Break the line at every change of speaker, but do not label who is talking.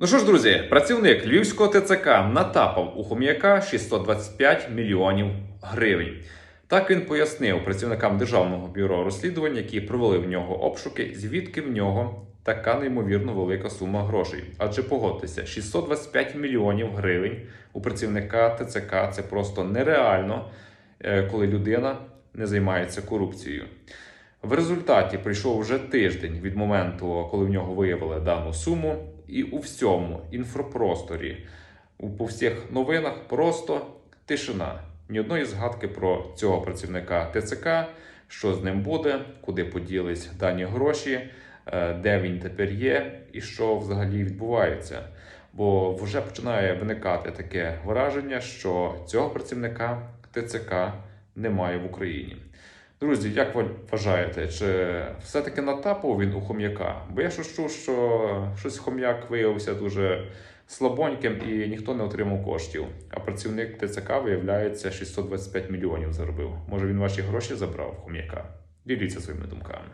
Ну що ж, друзі, працівник Львівського ТЦК натапав у хом'яка 625 мільйонів гривень. Так він пояснив працівникам Державного бюро розслідувань, які провели в нього обшуки, звідки в нього така неймовірно велика сума грошей. Адже погодьтеся, 625 мільйонів гривень у працівника ТЦК це просто нереально, е, коли людина не займається корупцією. В результаті прийшов вже тиждень від моменту, коли в нього виявили дану суму, і у всьому інфопросторі, по всіх новинах просто тишина. Ні одної згадки про цього працівника ТЦК, що з ним буде, куди поділись дані гроші, е, де він тепер є і що взагалі відбувається. Бо вже починає виникати таке враження, що цього працівника ТЦК немає в Україні. Друзі, як ви вважаєте, чи все-таки натапав він у хом'яка? Бо я щось чув, що щось хом'як виявився дуже слабоньким і ніхто не отримав коштів. А працівник ТЦК, виявляється, 625 мільйонів заробив. Може він ваші гроші забрав хом'яка? Діліться своїми думками.